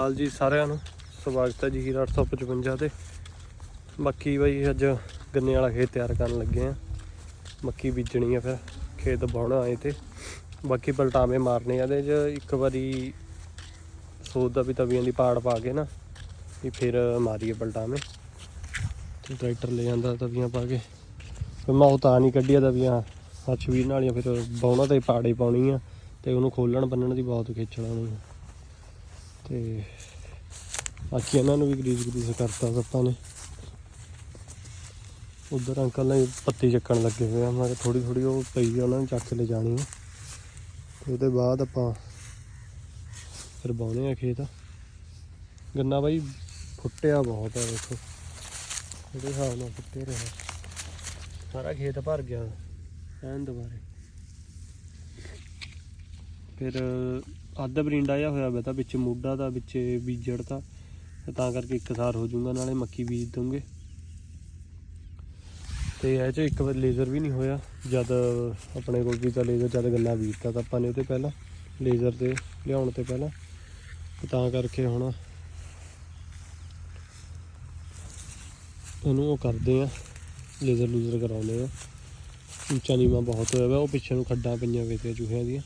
ਸ੍ਰੀ ਅਕਾਲ ਜੀ ਸਾਰਿਆਂ ਨੂੰ। ਸਵਾਗਤ ਹੈ ਜੀ ਹੀਰਾ 855 ਤੇ। ਬਾਕੀ ਬਾਈ ਅੱਜ ਗੰਨੇ ਵਾਲਾ ਖੇਤ ਤਿਆਰ ਕਰਨ ਲੱਗੇ ਆ। ਮੱਕੀ ਬੀਜਣੀ ਆ ਫਿਰ, ਖੇਤ ਬਾਉਣਾ ਆਏ ਤੇ ਬਾਕੀ ਪਲਟਾਵੇਂ ਮਾਰਨੇ ਆ, ਇਹਦੇ 'ਚ ਇੱਕ ਵਾਰੀ ਸੋਚਦਾ ਵੀ ਤਵੀਆਂ ਦੀ ਪਾੜ ਪਾ ਕੇ ਨਾ, ਵੀ ਫਿਰ ਮਾਰੀਏ ਪਲਟਾਵੇਂ। ਤੇ ਟਰੈਕਟਰ ਲੈ ਜਾਂਦਾ ਤਵੀਆਂ ਪਾ ਕੇ। ਫਿਰ ਮੈਂ ਉਹ ਤਾਂ ਨਹੀਂ ਕੱਢੀਆਂ ਤਵੀਆਂ ਹੱਥ ਵੀਰ ਨਾਲੀਆਂ ਫਿਰ ਬਾਉਣਾ ਤੇ ਪਾੜੇ ਪਾਉਣੀ ਆ। ਤੇ ਉਹਨੂੰ ਖੋਲਣ ਬੰਨਣ ਦੀ ਬਹੁਤ ਖੇਚਲ ਆਉਣੀ ਆ ਤੇ ਬਾਕੀ ਇਹਨਾਂ ਨੂੰ ਵੀ ਗਰੀਸ ਗਰੀਸ ਕਰਤਾ ਆਪਾਂ ਨੇ। ਉਧਰ ਅੰਕਲ ਨੇ ਪੱਤੀ ਚੱਕਣ ਲੱਗੇ ਹੋਏ ਆ, ਮੈਂ ਥੋੜੀ ਥੋੜੀ ਉਹ ਪਈ ਆ, ਉਹਨਾਂ ਨੂੰ ਚੱਕ ਕੇ ਲੈ ਜਾਣੀ ਆ। ਤੇ ਉਹਦੇ ਬਾਅਦ ਆਪਾਂ ਫਿਰ ਬਾਉਣੇ ਆ ਖੇਤ। ਗੰਨਾ ਬਾਈ ਫੁੱਟਿਆ ਬਹੁਤ ਆ, ਦੇਖੋ। ਉਹਦੇ ਹਿਸਾਬ ਨਾਲ ਫੁੱਟੇ ਰਿਹਾ ਸਾਰਾ ਖੇਤ ਭਰ ਗਿਆ। ਐਨ ਦੁਬਾਰੇ। ਫਿਰ ਅੱਧ ਬਰਿੰਡਾ ਜਿਹਾ ਹੋਇਆ ਵਾ ਤਾਂ, ਵਿੱਚ ਮੁੱਢਾ ਦਾ ਵਿੱਚ ਬੀਜੜ ਤਾਂ ਤਾਂ ਕਰਕੇ ਇੱਕ ਸਾਰ ਹੋ ਜਾਊਗਾ, ਨਾਲੇ ਮੱਕੀ ਬੀਜ ਦੂੰਗੇ ਤੇ ਇਹ ਚ ਇੱਕ ਵਾਰ ਲੇਜ਼ਰ ਵੀ ਨਹੀਂ ਹੋਇਆ, ਜਦ ਆਪਣੇ ਕੋਲ ਵੀ ਤਾਂ ਲੇਜ਼ਰ, ਜਦ ਗੱਲਾਂ ਬੀਜਤਾ ਤਾਂ ਆਪਾਂ ਨੇ ਉਹਦੇ ਪਹਿਲਾਂ, ਲੇਜ਼ਰ ਤੇ, ਲਿਆਉਣ ਤੇ ਪਹਿਲਾਂ। ਤਾਂ ਕਰਕੇ ਹੁਣ ਇਹਨੂੰ ਉਹ ਕਰਦੇ ਆ, ਲੇਜ਼ਰ ਲੂਜ਼ਰ ਕਰਾਉਂਦੇ ਆ। ਉੱਚਾ ਨੀਵਾਂ ਬਹੁਤ ਹੋਇਆ ਵਾ, ਉਹ ਪਿੱਛੇ ਨੂੰ ਖੱਡਾਂ ਪਈਆਂ ਵੇ ਤੇ ਚੂਹਿਆਂ ਦੀਆਂ।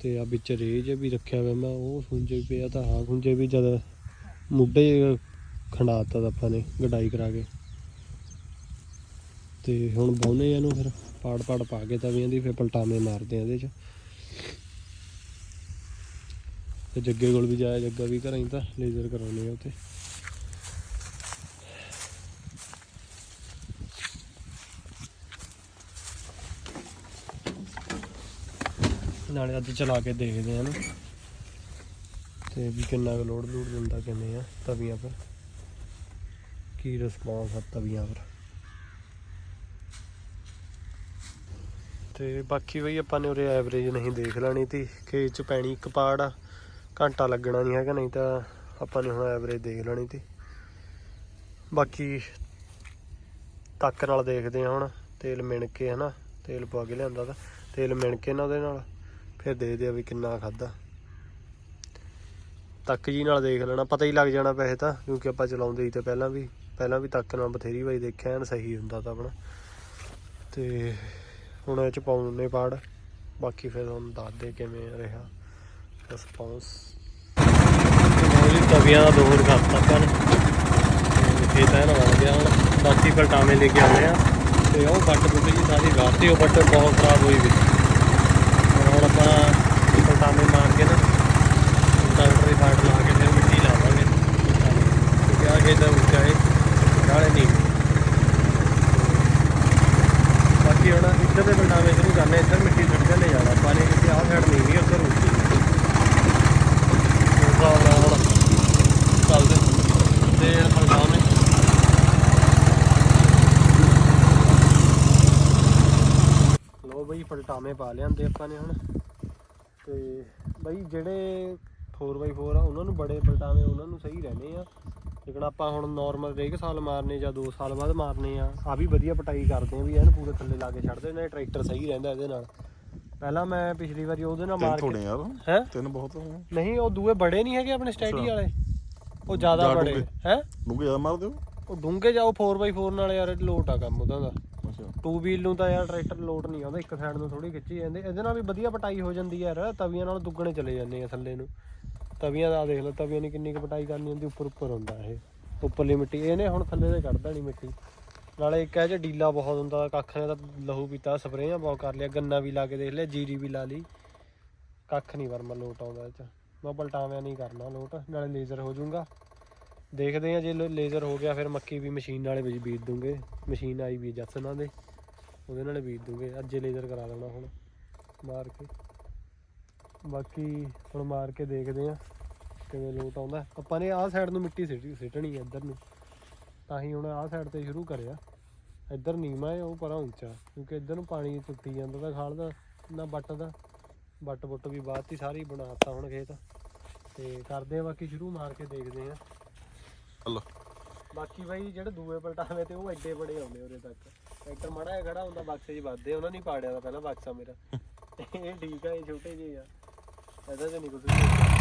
ਤੇ ਆ ਵਿੱਚ ਰੇਜ ਵੀ ਰੱਖਿਆ ਹੋਇਆ ਮੈਂ, ਉਹ ਖੁੰਝੇ ਪਿਆ ਤਾਂ ਹਾਂ ਖੁੰਝੇ ਵੀ ਜਦ ਮੁੱਢੇ ਖੰਡਾਤਾ ਤਾਂ ਆਪਾਂ ਨੇ ਗਡਾਈ ਕਰਾ ਕੇ। ਤੇ ਹੁਣ ਬਾਉਨੇ ਇਹਨੂੰ ਫਿਰ, ਪਾੜ ਪਾੜ ਪਾ ਕੇ ਤਵੀਆਂ ਦੀ ਫਿਰ ਪਲਟਾਵੇਂ ਮਾਰਦੇ ਆ ਇਹਦੇ ਚ। ਤੇ ਜੱਗੇ ਕੋਲ ਵੀ ਜਾਇਆ, ਜੱਗਾ ਵੀ ਘਰਾਂ ਹੀ ਤਾਂ ਲੇਜ਼ਰ ਕਰਾਉਣੇ ਆ ਉੱਥੇ। ਨਾਲੇ ਅੱਜ ਚਲਾ ਕੇ ਦੇਖਦੇ ਹਾਂ ਨਾ। ਤੇ ਵੀ ਕਿੰਨਾ ਕੁ ਲੋਡ ਲੂਡ ਦਿੰਦਾ ਕਿਵੇਂ ਆ ਤਵੀਆਂ ਪਰ। ਕੀ ਰਿਸਪੌਂਸ ਆ ਤਵੀਆਂ ਪਰ। ਤੇ ਬਾਕੀ ਬਈ ਆਪਾਂ ਨੇ ਉਰੇ ਐਵਰੇਜ ਨਹੀਂ ਦੇਖ ਲੈਣੀ ਤੀ। ਖੇਤ ਚ ਪੈਣੀ ਇੱਕ ਪਾੜ ਆ। ਘੰਟਾ ਲੱਗਣਾ ਨਹੀਂ ਹੈਗਾ, ਨਹੀਂ ਤਾਂ ਆਪਾਂ ਨੇ ਹੁਣ ਐਵਰੇਜ ਦੇਖ ਲੈਣੀ ਤੀ। ਬਾਕੀ ਤੱਕ ਨਾਲ ਦੇਖਦੇ ਹਾਂ ਹੁਣ। ਤੇਲ ਮਿਣ ਕੇ ਹਨਾ, ਤੇਲ ਪਾ ਕੇ ਲਿਆਂਦਾ ਤਾਂ। ਤੇਲ ਮਿਣ ਕੇ ਨਾ ਉਹਦੇ ਨਾਲ। ਫਿਰ ਦੇਖਦੇ ਆ ਵੀ ਕਿੰਨਾ ਖਾਦਾ ਤੱਕ ਜੀ ਨਾਲ ਦੇਖ ਲੈਣਾ, ਪਤਾ ਹੀ ਲੱਗ ਜਾਣਾ ਪੈਸੇ ਤਾਂ, ਕਿਉਂਕਿ ਆਪਾਂ ਚਲਾਉਂਦੇ ਹੀ ਤੇ ਪਹਿਲਾਂ ਵੀ ਪਹਿਲਾਂ ਵੀ ਤੱਕ ਨਾਲ ਬਥੇਰੀ ਵਾਰੀ ਦੇਖਿਆ, ਐਨ ਸਹੀ ਹੁੰਦਾ ਤਾਂ ਆਪਣਾ। ਤੇ ਹੁਣ ਇਹ ਚ ਪਾਉਣੇ ਪਾੜ, ਬਾਕੀ ਫਿਰ ਤੁਹਾਨੂੰ ਦੱਸਦੇ ਕਿਵੇਂ ਰਿਹਾ ਰਿਸਪੌਂਸ ਜੀ, ਤਵੀਆਂ ਦਾ ਦੋਹਰ ਕਰਤਾ ਆਪਾਂ ਨੇ। ਤੇ ਖੇਤ ਐਨ ਬਣ ਗਿਆ ਹੁਣ। ਬਾਕੀ ਪਲਟਾਵੇਂ ਲੈ ਕੇ ਆਉਂਦੇ ਆ। ਤੇ ਉਹ ਬੱਟ ਬੁੱਟ ਜੀ, ਸਾਰੀ ਰਾਤੀ ਉਹ ਬੱਟ ਬਹੁਤ ਖਰਾਬ ਹੋਈ ਵੀ ਹੁਣ ਆਪਾਂ ਪਲਟਾਵੇਂ ਮਾਰ ਕੇ ਨਾ ਡਾਕਟਰ ਦੀ ਫਾਟ ਲਾ ਕੇ ਫਿਰ ਮਿੱਟੀ ਲਾਵਾਂਗੇ ਕਿਉਂਕਿ ਆ ਖੇਤ ਦਾ ਉੱਚਾ ਹੈ ਨਾਲੇ ਨਹੀਂ। ਬਾਕੀ ਹੁਣ ਇੱਧਰ ਦੇ ਪਲਟਾਵੇਂ ਸ਼ੁਰੂ ਕਰਨੇ, ਇੱਧਰ ਮਿੱਟੀ ਸੁੱਟ ਕੇ ਲੈ ਜਾਣਾ। ਆਪਾਂ ਨੇ ਆਹ ਸਾਈਡ ਨਹੀਂ ਵੀ ਉੱਧਰ ਉੱਚੀ ਉਸ ਚੱਲਦੇ। ਤੇ ਪਲਟਾਵੇਂ ਲੋ ਬਈ, ਪਲਟਾਵੇਂ ਪਾ ਲਿਆਂਦੇ ਆਪਾਂ ਨੇ ਹੁਣ। ਤੇ ਬਈ ਜਿਹੜੇ 4x4 ਆ, ਉਹਨਾਂ ਨੂੰ ਬੜੇ ਪਲਟਾਵੇਂ, ਉਹਨਾਂ ਨੂੰ ਸਹੀ ਰਹਿੰਦੇ ਆ। ਲੇਕਿਨ ਆਪਾਂ ਹੁਣ ਨਾਰਮਲ ਰੇਕ ਸਾਲ ਮਾਰਨੇ ਜਾਂ 2 ਸਾਲ ਬਾਅਦ ਮਾਰਨੇ ਆ ਆ ਵੀ ਵਧੀਆ ਪਟਾਈ ਕਰਦੇ ਆ ਵੀ ਐਨ ਪੂਰੇ ਥੱਲੇ ਲਾ ਕੇ ਛੱਡਦੇ ਨੇ ਟਰੈਕਟਰ ਸਹੀ ਰਹਿੰਦਾ ਇਹਦੇ ਨਾਲ। ਪਹਿਲਾਂ ਮੈਂ ਪਿਛਲੀ ਵਾਰੀ ਉਹਦੇ ਨਾਲ ਮਾਰ ਕੇ ਯਾਰ ਹੈ? ਤਿੰਨ ਬਹੁਤ ਨਹੀਂ ਉਹ ਦੂਏ ਬੜੇ ਨਹੀਂ ਹੈਗੇ ਆਪਣੇ ਸਟੈਡੀ। ਵਾਲੇ। ਉਹ ਜ਼ਿਆਦਾ ਬੜੇ। ਹੈ? ਡੂੰਘੇ ਜ਼ਿਆਦਾ ਮਾਰ ਦਿਓ। ਉਹ ਡੂੰਘੇ ਜਾਓ 4x4 ਨਾਲ ਯਾਰ ਲੋਟ ਆ ਕੰਮ ਉਹਦਾ ਦਾ। ਟੂ ਵੀਲ ਨੂੰ ਤਾਂ ਯਾਰ ਟਰੈਕਟਰ ਲੋਟ ਨਹੀਂ ਆਉਂਦਾ ਇੱਕ ਸਾਈਡ ਨੂੰ ਥੋੜੀ ਖਿੱਚੀ ਜਾਂਦੇ। ਇਹਦੇ ਨਾਲ ਵੀ ਵਧੀਆ ਪਟਾਈ ਹੋ ਜਾਂਦੀ ਯਾਰ ਤਵੀਆਂ ਨਾਲ ਦੁੱਗਣੇ ਚਲੇ ਜਾਂਦੇ ਆ ਥੱਲੇ ਨੂੰ। ਤਵੀਆਂ ਦਾ ਦੇਖ ਲਓ, ਤਵੀਆਂ ਨੇ ਕਿੰਨੀ ਕੁ ਪਟਾਈ ਕਰਨੀ ਹੁੰਦੀ, ਉੱਪਰ ਉੱਪਰ ਹੁੰਦਾ ਇਹ। ਉੱਪਰਲੀ ਮਿੱਟੀ ਇਹਨੇ ਹੁਣ ਥੱਲੇ ਤੇ ਕੱਢ ਦੇਣੀ ਮਿੱਟੀ। ਨਾਲੇ ਇੱਕ ਇਹ ਚ ਡੀਲਾ ਬਹੁਤ ਹੁੰਦਾ, ਕੱਖ ਨੇ ਤਾਂ ਲਹੂ ਪੀਤਾ, ਸਪਰੇਆਂ ਬਹੁਤ ਕਰ ਲਿਆ, ਗੰਨਾ ਵੀ ਲਾ ਕੇ ਦੇਖ ਲਿਆ, ਜੀਰੀ ਵੀ ਲਾ ਲਈ। ਕੱਖ ਨਹੀਂ ਵਰਮਾ ਲੋਟ ਆਉਂਦਾ ਇਹ ਚ। ਮੈਂ ਪਲਟਾਵਿਆਂ ਨਹੀਂ ਕਰਨਾ ਲੋਟ, ਨਾਲੇ ਲੇਜ਼ਰ ਹੋ ਜਾਊਗਾ। ਦੇਖਦੇ ਆ ਜੇ ਲੇਜ਼ਰ ਹੋ ਗਿਆ, ਫਿਰ ਮੱਕੀ ਵੀ ਮਸ਼ੀਨ ਨਾਲੇ ਵਿੱਚ ਬੀਜ ਦੂੰਗੇ। ਮਸ਼ੀਨ ਆਈ ਵੀ ਜੱਸ ਉਹਨਾਂ ਦੇ, ਉਹਦੇ ਨਾਲੇ ਬੀਜ ਦੂੰਗੇ। ਅੱਜ ਲੇਜ਼ਰ ਕਰਾ ਦੇਣਾ ਹੁਣ, ਮਾਰ ਕੇ। ਬਾਕੀ ਹੁਣ ਮਾਰ ਕੇ ਦੇਖਦੇ ਆ ਕਿਵੇਂ ਲੋਟ ਆਉਂਦਾ। ਆਪਾਂ ਨੇ ਆਹ ਸਾਈਡ ਨੂੰ ਮਿੱਟੀ ਸਿੱਟੀ ਸਿੱਟਣੀ ਹੈ ਇੱਧਰ ਨੂੰ। ਤਾਂ ਹੀ ਹੁਣ ਆਹ ਸਾਈਡ ਤੇ ਸ਼ੁਰੂ ਕਰਿਆ। ਇੱਧਰ ਨੀਵਾਂ ਹੈ ਉਹ ਪਰਾਂ ਉੱਚਾ। ਕਿਉਂਕਿ ਇੱਧਰ ਨੂੰ ਪਾਣੀ ਟੁੱਟੀ ਜਾਂਦਾ ਤਾਂ ਖਾਲ ਦਾ ਨਾ ਬੱਟ ਦਾ। ਬੱਟ ਬੁੱਟ ਵੀ ਬਾਅਦ ਹੀ ਸਾਰੀ ਬਣਾਤਾ ਹੁਣ ਖੇਤ। ਤੇ ਕਰਦੇ ਆ ਬਾਕੀ ਸ਼ੁਰੂ ਮਾਰ ਕੇ ਦੇਖਦੇ ਆ ਹਲੋ। ਬਾਕੀ ਬਾਈ ਜਿਹੜੇ ਦੂਏ ਪਲਟਾਵੇਂ ਤੇ ਉਹ ਐਡੇ ਬੜੇ ਆਉਂਦੇ ਉਰੇ ਤੱਕ। ਟਰੈਕਟਰ ਮੜਾ ਜਿਹਾ ਖੜਾ ਹੁੰਦਾ ਬਕਸੇ 'ਚ ਵੱਧਦੇ ਉਹਨਾਂ ਨਹੀਂ ਪਾੜਿਆ ਦਾ ਪਹਿਲਾਂ ਬਕਸਾ ਮੇਰਾ। ਇਹ ਠੀਕ ਆ ਇਹ ਛੋਟੇ ਜਿਹੇ ਆ। ਇਹਦਾ ਤੇ ਨਹੀਂ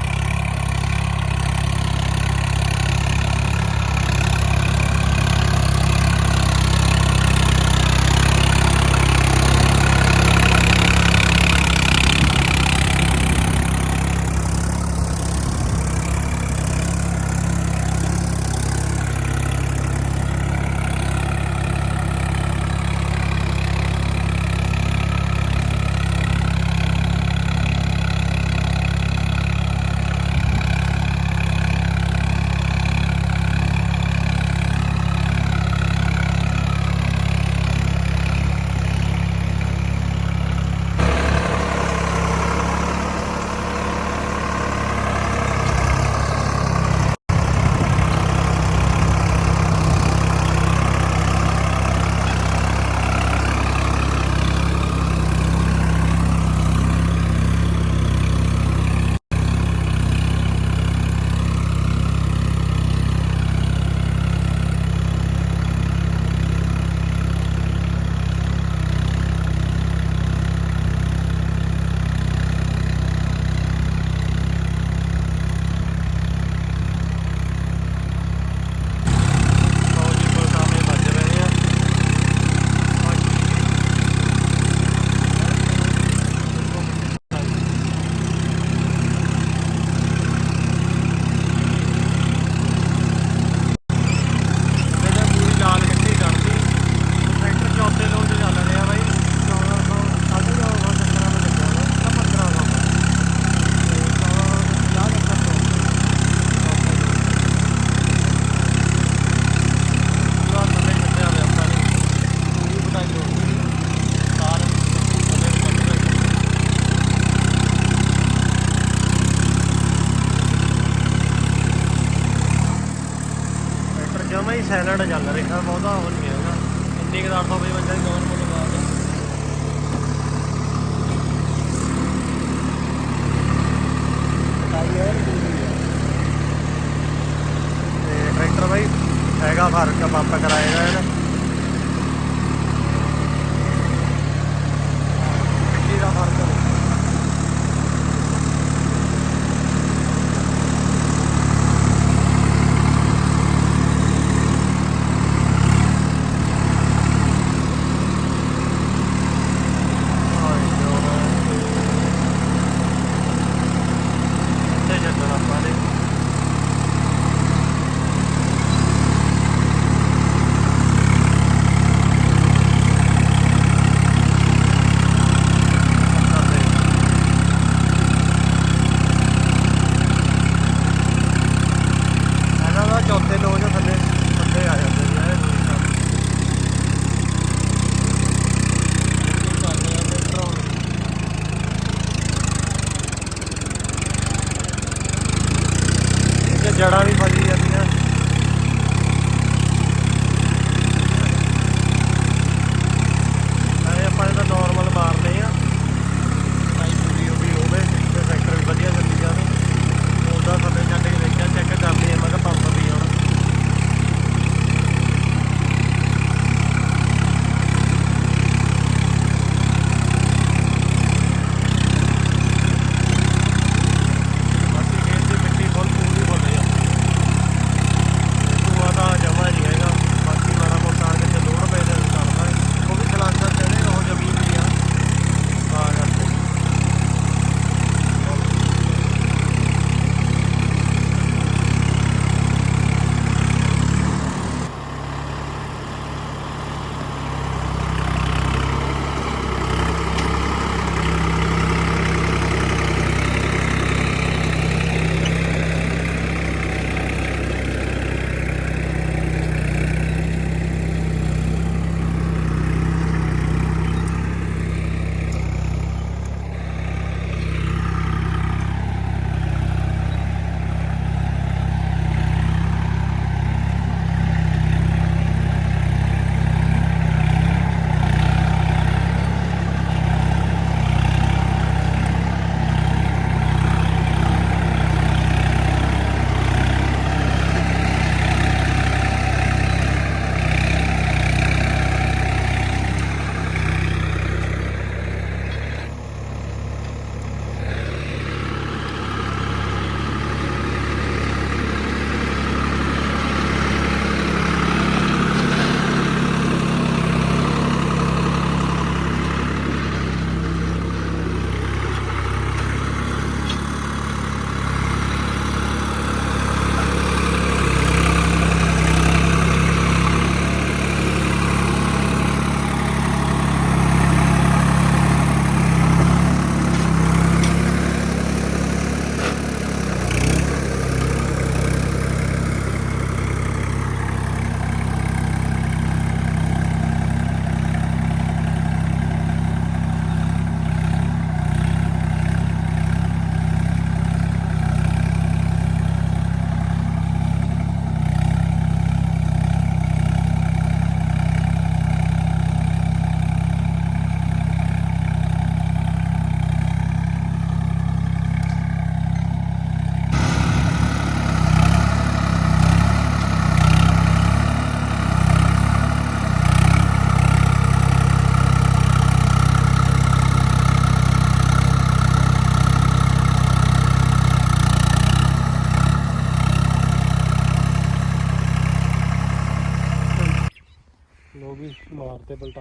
ਜੜਾਂ ਵੀ ਫਸੀ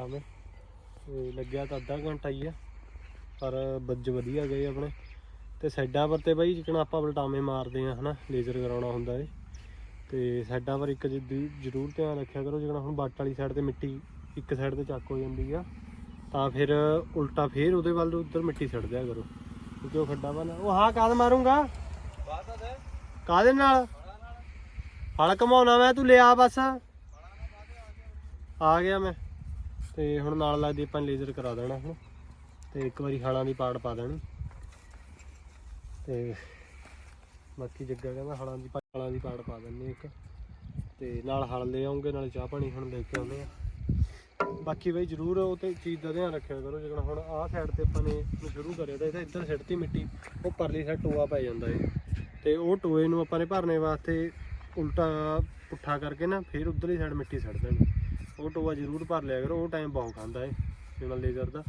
ਤੇ ਪਲਟਾਵੇਂ ਤੇ ਲੱਗਿਆ ਤਾਂ ਅੱਧਾ ਘੰਟਾ ਹੀ ਆ, ਪਰ ਬੱਜ ਵਧੀਆ ਗਏ ਆਪਣੇ। ਤੇ ਸਾਈਡਾਂ ਪਰ ਤੇ ਬਾਈ ਜਿਕਣਾ ਆਪਾਂ ਪਲਟਾਵੇਂ ਮਾਰਦੇ ਆ, ਹਨਾ, ਲੇਜ਼ਰ ਕਰਾਉਣਾ ਹੁੰਦਾ ਏ। ਤੇ ਸਾਈਡਾਂ ਪਰ ਇੱਕ ਜਿੱਦੀ ਜ਼ਰੂਰ ਧਿਆਨ ਰੱਖਿਆ ਕਰੋ, ਜਿਕਣਾ ਹੁਣ ਬੱਟ ਵਾਲੀ ਸਾਈਡ ਤੇ ਮਿੱਟੀ ਇੱਕ ਸਾਈਡ ਤੇ ਚੱਕ ਹੋ ਜਾਂਦੀ ਆ। ਤਾਂ ਫਿਰ ਉਲਟਾ ਫੇਰ ਉਹਦੇ ਵੱਲ ਉਧਰ ਮਿੱਟੀ ਛੱਡ ਦਿਆ ਕਰੋ। ਕਿਉਂਕਿ ਉਹ ਖੱਡਾ ਬਣਾ, ਉਹ ਹਾਂ ਕਾਦ ਮਾਰੂੰਗਾ? ਕਾਦੇ ਨਾਲ? ਹਲ ਘਮਾਉਣਾ ਮੈਂ, ਤੂੰ ਲਿਆ ਬਸ। ਆ ਗਿਆ ਮੈਂ। ਤੇ ਹੁਣ ਨਾਲ ਲੱਗਦੀ ਆਪਾਂ ਲੇਜ਼ਰ ਕਰਾ ਦੇਣਾ ਹੁਣ। ਤੇ ਇੱਕ ਵਾਰੀ ਹਲਾਂ ਦੀ ਪਾੜ ਪਾ ਦੇਣੀ। ਤੇ ਬਾਕੀ ਜੱਗਾ ਕਹਿੰਦਾ ਹਲਾਂ ਦੀ ਪਾ- ਹਲਾਂ ਦੀ ਪਾੜ ਪਾ ਦਿੰਨੇ ਇੱਕ। ਤੇ ਨਾਲ ਹਲ ਲੈ ਆਉਂਗੇ, ਨਾਲ ਚਾਹ ਪਾਣੀ ਹੁਣ ਲੈ ਕੇ ਆਉਂਦੇ ਆ ਬਾਕੀ ਬਈ ਜਰੂਰ ਉਹ ਤੇ ਚੀਜ਼ ਦਾ ਧਿਆਨ ਰੱਖਿਆ ਕਰੋ ਜਿਕਣਾ ਹੁਣ ਆਹ ਸਾਈਡ ਤੇ ਆਪਾਂ ਨੇ ਇਹਨੂੰ ਸ਼ੁਰੂ ਕਰਿਆ ਤਾਂ ਇਹਦਾ ਇੱਧਰ ਸਿੱਟਤੀ ਮਿੱਟੀ, ਉਹ ਪਰਲੀ ਸਾਈਡ ਟੋਆ ਪੈ ਜਾਂਦਾ ਏ। ਤੇ ਉਹ ਟੋਏ ਨੂੰ ਆਪਾਂ ਨੇ ਭਰਨੇ ਵਾਸਤੇ ਉਲਟਾ ਪੁੱਠਾ ਕਰਕੇ ਨਾ, ਫਿਰ ਉਧਰਲੀ ਸਾਈਡ ਮਿੱਟੀ ਛੱਡ ਦੇਣੀ। ਉਹ ਟੋਆ ਜ਼ਰੂਰ ਭਰ ਲਿਆ ਕਰੋ, ਉਹ ਟਾਈਮ ਬਹੁਤ ਖਾਂਦਾ ਏ ਬਿਮਲ ਲੇਜ਼ਰ ਦਾ।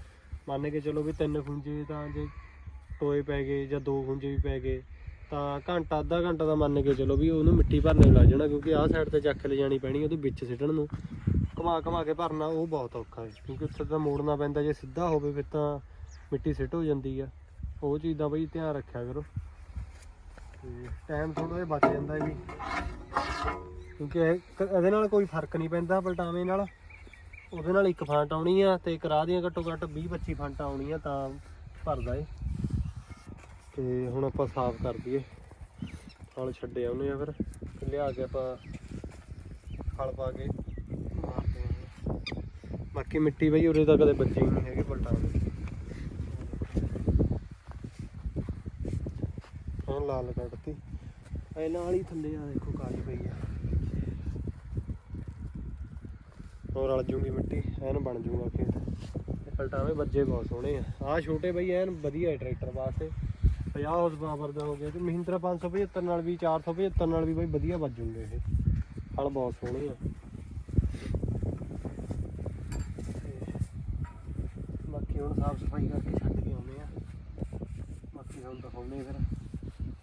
ਮੰਨ ਕੇ ਚਲੋ ਵੀ ਤਿੰਨ ਖੁੰਝੇ ਤਾਂ ਜੇ ਟੋਏ ਪੈ ਗਏ ਜਾਂ ਦੋ ਖੁੰਝੇ ਵੀ ਪੈ ਗਏ, ਤਾਂ ਘੰਟਾ, ਅੱਧਾ ਘੰਟਾ ਤਾਂ ਮੰਨ ਕੇ ਚਲੋ ਵੀ ਉਹਨੂੰ ਮਿੱਟੀ ਭਰਨੇ ਨੂੰ ਲੱਗ ਜਾਣਾ, ਕਿਉਂਕਿ ਆਹ ਸਾਈਡ ਤੇ ਚੱਕ ਲੈ ਜਾਣੀ ਪੈਣੀ, ਉਹਦੇ ਵਿੱਚ ਸਿੱਟਣ ਨੂੰ। ਘੁਮਾ ਘੁਮਾ ਕੇ ਭਰਨਾ ਉਹ ਬਹੁਤ ਔਖਾ ਹੈ ਕਿਉਂਕਿ ਉੱਥੇ ਤਾਂ ਮੋੜਨਾ ਪੈਂਦਾ, ਜੇ ਸਿੱਧਾ ਹੋਵੇ ਫਿਰ ਤਾਂ ਮਿੱਟੀ ਸਿੱਟ ਹੋ ਜਾਂਦੀ ਆ। ਉਹ ਚੀਜ਼ ਦਾ ਬਈ ਧਿਆਨ ਰੱਖਿਆ ਕਰੋ। ਤੇ ਟਾਈਮ ਥੋੜਾ ਜਿਹਾ ਬਚ ਜਾਂਦਾ ਹੈ ਵੀ। ਕਿਉਂਕਿ ਇਹ ਕ- ਇਹਦੇ ਨਾਲ ਕੋਈ ਫ਼ਰਕ ਨਹੀਂ ਪੈਂਦਾ ਪਲਟਾਵੇਂ ਨਾਲ। ਉਹਦੇ ਨਾਲ ਇੱਕ ਫਾਂਟ ਆਉਣੀ ਆ ਤੇ ਕਰਾ ਦੀਆਂ ਘੱਟੋ ਘੱਟ 20 25 ਫਾਂਟਾਂ ਆਉਣੀਆਂ ਤਾਂ ਭਰਦਾ ਏ। ਤੇ ਹੁਣ ਆਪਾਂ ਸਾਫ਼ ਕਰ ਦਈਏ। ਹਲ ਛੱਡੇ ਆਉਨੇ ਆ ਫਿਰ। ਫਿਰ ਲਿਆ ਕੇ ਆਪਾਂ ਹਲ ਪਾ ਕੇ ਮਾਰਦੇ ਆ ਬਾਕੀ ਮਿੱਟੀ ਬਈ ਉਰੇ ਤਾਂ ਕਦੇ ਬੱਜੀ ਨਹੀਂ ਹੈਗੀ ਪਲਟਾਵੇਂ ਹੁਣ ਲਾਲ ਕੱਢਤੀ। ਇਹ ਨਾਲ ਹੀ ਥੱਲੇ ਆ ਦੇਖੋ ਕਾਲੀ ਪਈ ਆ। ਹੋਰ ਰਲ ਜੂਗੀ ਮਿੱਟੀ, ਐਨ ਬਣ ਜੂਗਾ ਖੇਤ। ਇਹ ਪਲਟਾਵੇਂ ਵੱਜੇ ਬਹੁਤ ਸੋਹਣੇ ਆ। ਆਹ ਛੋਟੇ ਬਈ, ਐਨ ਵਧੀਆ ਹੈ ਟਰੈਕਟਰ ਵਾਸਤੇ। 50 ਹਾਰਸ ਪਾਵਰ ਦਾ ਹੋ ਗਿਆ ਤੇ ਮਹਿੰਦਰਾ 575 ਨਾਲ ਵੀ 475 ਨਾਲ ਵੀ ਬਈ ਵਧੀਆ ਵੱਜੂਗੇ ਇਹ। ਹਲ ਬਹੁਤ ਸੋਹਣੇ ਆ। ਬਾਕੀ ਹੁਣ ਸਾਫ਼ ਸਫ਼ਾਈ ਕਰਕੇ ਛੱਡ ਕੇ ਆਉਂਦੇ ਆ। ਬਾਕੀ ਹੁਣ ਦਿਖਾਉਂਦੇ ਫਿਰ,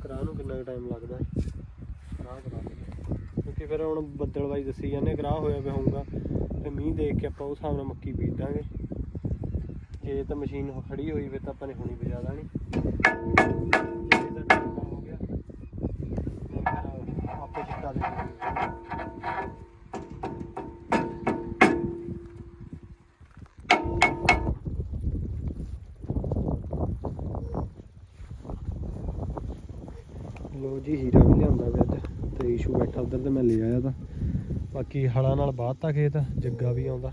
ਕਰਾ ਨੂੰ ਕਿੰਨਾ ਟਾਈਮ ਲੱਗਦਾ। ਹੈ ਕਰਾ ਕਰਾ। ਕਿਉਂਕਿ ਫਿਰ ਹੁਣ ਬੱਦਲ ਬਾਈ ਦੱਸੀ ਜਾਂਦੇ ਕਰਾ ਹੋਇਆ ਪਿਆ ਹੋਊਗਾ। ਤੇ ਮੀਂਹ ਦੇਖ ਕੇ ਆਪਾਂ ਉਸ ਹਿਸਾਬ ਨਾਲ ਮੱਕੀ ਬੀਜ ਦਾਂਗੇ। ਜੇ ਤਾਂ ਮਸ਼ੀਨ ਖੜੀ ਹੋਈ ਫਿਰ ਤਾਂ ਆਪਾਂ ਨੇ ਹੁਣੀ ਬਜਾ ਦੇਣੀ ਜੇ ਤਾਂ ਟਾਈਮ ਹੋ ਗਿਆ। ਫਿਰ ਆਪੇ ਚਿੱਟਾ ਦੇ ਦੇਣਗੇ। ਲੋ ਜੀ, ਹੀਰਾ ਵੀ ਲਿਆਂਦਾ ਪਿਆ ਤੇ ਇਸ਼ੂ ਬੈਠਾ ਉਧਰ ਤੇ ਮੈਂ ਲੈ ਆਇਆ ਤਾਂ। ਬਾਕੀ ਹਲਾਂ ਨਾਲ ਬਾਹਤਾ ਖੇਤ, ਜੱਗਾ ਵੀ ਆਉਂਦਾ।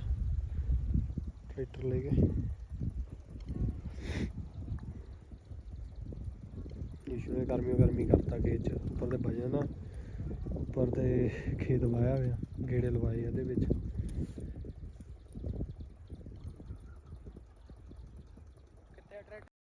ਟਰੈਕਟਰ ਲੈ ਕੇ। ਇਸ਼ੂ ਨੇ ਗਰਮੀ ਗਰਮੀ ਕਰਤਾ ਖੇਤ ਚ, ਉੱਪਰ ਤੇ ਵਜਨ ਉੱਪਰ ਤੇ ਖੇਤ ਵਾਇਆ ਹੋਇਆ, ਗੇੜੇ ਲਵਾਏ ਇਹਦੇ ਵਿੱਚ।